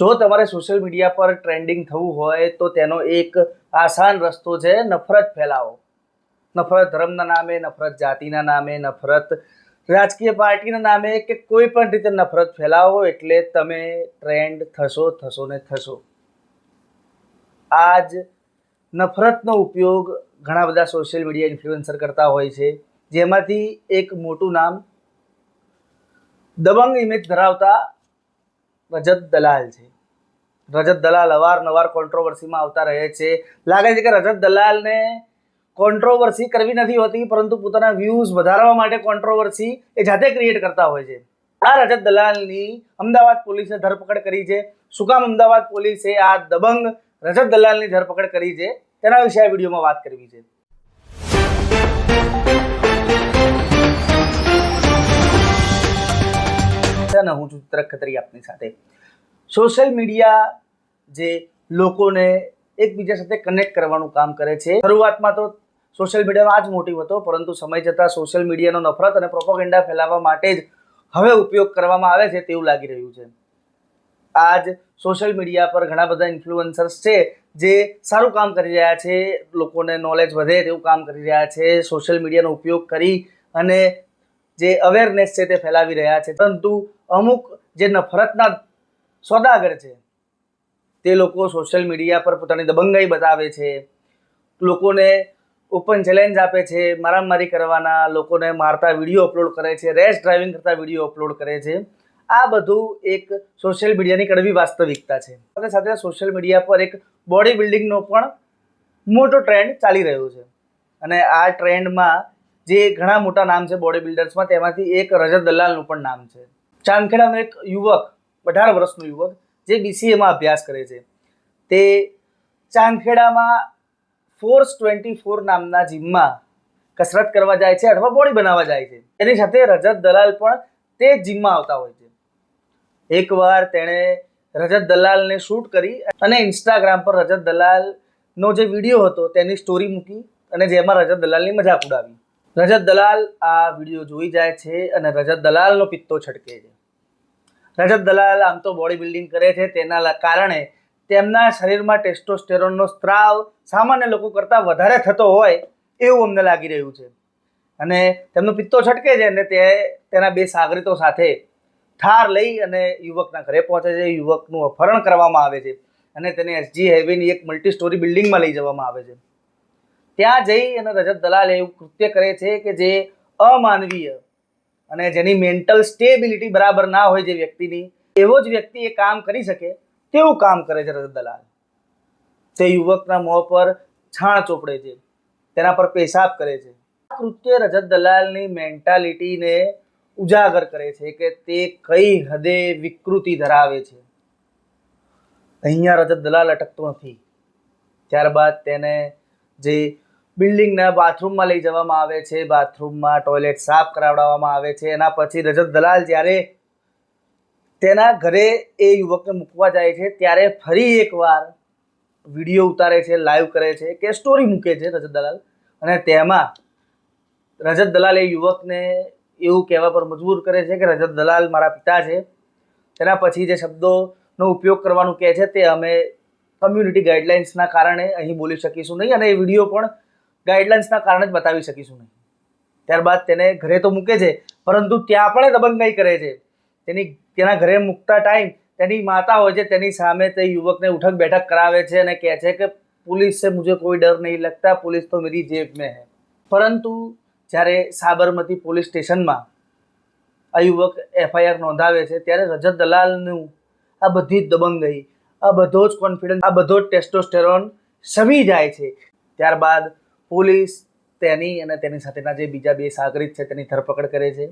જો તમારે social media પર ટ્રેન્ડિંગ થવું હોય તો તેનો એક આસાન રસ્તો છે નફરત ફેલાવો. નફરત ધર્મના નામે, નફરત જાતિના નામે, નફરત રાજકીય પાર્ટીના નામે કે કોઈ પણ રીતે નફરત ફેલાવો એટલે તમે ટ્રેન્ડ થશો થશો ને થશો. આજ નફરતનો ઉપયોગ ઘણા બધા સોશિયલ મીડિયા ઇન્ફ્લુએન્સર કરતા હોય છે, જેમાંથી એક મોટું નામ દબંગ ઇમેજ ધરાવતા રજત દલાલ છે. રજત દલાલ અવારનવાર કોન્ટ્રોવર્સીમાં આવતા રહે છે. લાગે છે કે રજત દલાલને કોન્ટ્રોવર્સી કરવી નથી હોતી, પરંતુ પોતાના વ્યૂઝ વધારવા માટે કોન્ટ્રોવર્સી એ જાતે ક્રિએટ કરતા હોય છે. આ રજત દલાલની અમદાવાદ પોલીસે ધરપકડ કરી છે. શું કામ અમદાવાદ પોલીસે આ દબંગ રજત દલાલની ધરપકડ કરી છે? તેના વિશે આ વિડીયોમાં વાત કરવી છે. અને હું છું ચિત્રક ખત્રી આપની સાથે. સોશિયલ મીડિયા જે લોકોને એકબીજા સાથે કનેક્ટ કરવાનું કામ કરે છે. શરૂઆતમાં તો સોશિયલ મીડિયાનો આ જ મોટિવ હતો, પરંતુ સમય જતાં સોશિયલ મીડિયાનો નફરત અને પ્રોપોગેન્ડા ફેલાવવા માટે જ હવે ઉપયોગ કરવામાં આવે છે તેવું લાગી રહ્યું છે. આજ સોશિયલ મીડિયા પર ઘણા બધા ઇન્ફ્લુઅન્સર્સ છે જે સારું કામ કરી રહ્યા છે, લોકોને નોલેજ વધે તેવું કામ કરી રહ્યા છે, સોશિયલ મીડિયાનો ઉપયોગ કરી અને જે અવેરનેસ છે તે ફેલાવી રહ્યા છે. પરંતુ અમુક જે નફરતના સોદાગર છે. તે લોકો સોશિયલ મીડિયા પર પોતાની દબંગાઈ બતાવે છે. લોકોને ઓપન ચેલેન્જ આપે છે, મારામારી કરવાના, લોકોને મારતા વીડિયો અપલોડ કરે છે રેશ ડ્રાઇવિંગ કરતા વીડિયો અપલોડ કરે છે. આ બધું એક સોશિયલ મીડિયાની કડવી વાસ્તવિકતા છે. સાથે સાથે સોશિયલ મીડિયા પર એક બોડી બિલ્ડિંગનો પણ મોટો ટ્રેન્ડ ચાલી રહ્યો છે. અને આ ટ્રેન્ડમાં જે ઘણા મોટા નામ છે બોડી બિલ્ડર્સમાં તેમાંથી એક રજત દલાલનું પણ નામ છે. ચાંદખેડાનો એક યુવક અઢાર વર્ષનો યુવક જે બીસીએમાં અભ્યાસ કરે છે. તે ચાંદખેડામાં ફોર્સ ટ્વેન્ટી ફોર નામના જીમમાં કસરત કરવા જાય છે અથવા બોડી બનાવવા જાય છે. એની સાથે રજત દલાલ પણ તે જીમમાં આવતા હોય છે. એકવાર તેણે રજત દલાલને શૂટ કરી અને ઇન્સ્ટાગ્રામ પર રજત દલાલનો જે વીડિયો હતો તેની સ્ટોરી મૂકી અને જેમાં રજત દલાલની મજાક ઉડાવી. રજત દલાલ આ વીડિયો જોઈ જાય છે અને રજત દલાલનો પિત્તો છટકે છે. રજત દલાલ આમ તો બોડી બિલ્ડિંગ કરે છે, તેના કારણે તેમના શરીરમાં ટેસ્ટોસ્ટેરોનનો સ્ત્રાવ સામાન્ય લોકો કરતાં વધારે થતો હોય એવું અમને લાગી રહ્યું છે. અને તેમનો પિત્તો છટકે છે અને તે તેના બે સાગરીતો સાથે ઠાર લઈ અને યુવકના ઘરે પહોંચે છે. યુવકનું અપહરણ કરવામાં આવે છે અને તેને એસજી હાઈવેની એક મલ્ટી સ્ટોરી બિલ્ડિંગમાં લઈ જવામાં આવે છે. ત્યાં જઈ અને રજત દલાલ એવું કૃત્ય કરે છે કે જે અમાનવીય અને જેની મેન્ટલ સ્ટેબિલિટી બરાબર ના હોય જે વ્યક્તિની, એવો જ વ્યક્તિ એ કામ કરી શકે, તેવું કામ કરે છે રજત દલાલ. તે યુવકના મોં પર છાણ ચોપડે છે, તેના પર પેશાબ કરે છે. કૃત્ય રજત દલાલની મેન્ટાલિટીને ઉજાગર કરે છે કે તે કઈ હદે વિકૃતિ ધરાવે છે. અહીંયા રજત દલાલ અટકતો નથી. ત્યારબાદ તેને જે બિલ્ડિંગના બાથરૂમમાં લઈ જવામાં આવે છે, બાથરૂમમાં ટોયલેટ સાફ કરાવડાવવામાં આવે છે. એના પછી રજત દલાલ જ્યારે તેના ઘરે એ યુવકને મૂકવા જાય છે, ત્યારે ફરી એકવાર વીડિયો ઉતારે છે, લાઈવ કરે છે, કે સ્ટોરી મૂકે છે રજત દલાલ. અને તેમાં રજત દલાલ એ યુવકને એવું કહેવા પર મજબૂર કરે છે કે રજત દલાલ મારા પિતા છે. તેના પછી જે શબ્દોનો ઉપયોગ કરવાનું કહે છે, તે અમે કમ્યુનિટી ગાઈડલાઇન્સના કારણે અહીં બોલી શકીશું નહીં. અને એ વીડિયો પણ ગાઈડલાઇન્સના કારણે જ બતાવી શકીશું નહીં. ત્યારબાદ તેને ઘરે તો મૂકે છે, પરંતુ ત્યાં પણ દબંગાઈ કરે છે. તેની, તેના ઘરે મૂકતા ટાઈમ તેની માતા હોય છે, તેની સામે તે યુવકને ઉઠક બેઠક કરાવે છે અને કહે છે કે પોલીસ સે મુજે કોઈ ડર નહીં લગતા, પોલીસ તો મેરી જેબ મેં હે. પરંતુ જ્યારે સાબરમતી પોલીસ સ્ટેશનમાં આ યુવક એફઆઈઆર નોંધાવે છે, ત્યારે રજત દલાલનું આ બધી જ દબંગઈ, આ બધો જ કોન્ફિડન્સ આ બધો જ ટેસ્ટોસ્ટેરોન સમી જાય છે. ત્યારબાદ પોલીસ તેની અને તેની સાથેના જે બીજા બે સાગરિત છે તેની ધરપકડ કરે છે.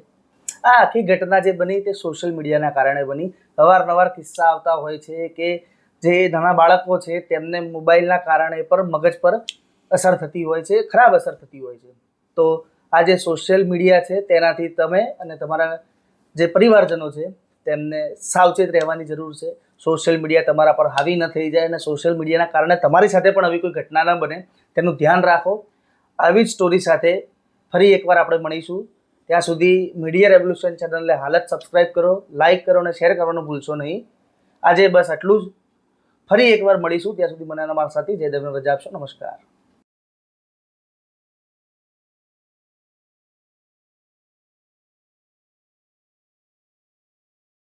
આ આખી ઘટના જે બની તે સોશિયલ મીડિયાના કારણે બની. અવારનવાર કિસ્સા આવતા હોય છે કે જે નાના બાળકો છે તેમને મોબાઈલના કારણે પર મગજ પર અસર થતી હોય છે, ખરાબ અસર થતી હોય છે. તો આ જે સોશિયલ મીડિયા છે તેનાથી તમે અને તમારા જે પરિવારજનો છે તેમને સાવચેત રહેવાની જરૂર છે. સોશિયલ મીડિયા તમારા પર હાવી ન થઈ જાય અને સોશિયલ મીડિયાના કારણે તમારી સાથે પણ આવી કોઈ ઘટના ન બને. તેનું ધ્યાન રાખો. આવી જ સ્ટોરી સાથે ફરી એકવાર આપણે મળીશું. ત્યાં સુધી મીડિયા રેવોલ્યુશન ચેનલને હાલત સબસ્ક્રાઈબ કરો લાઈક કરો અને શેર કરવાનું ભૂલશો નહીં. આજે બસ આટલું જ. ફરી એકવાર મળીશું. ત્યાં સુધી મને મારા સાથી જયદેવને રજા આપશો. નમસ્કાર.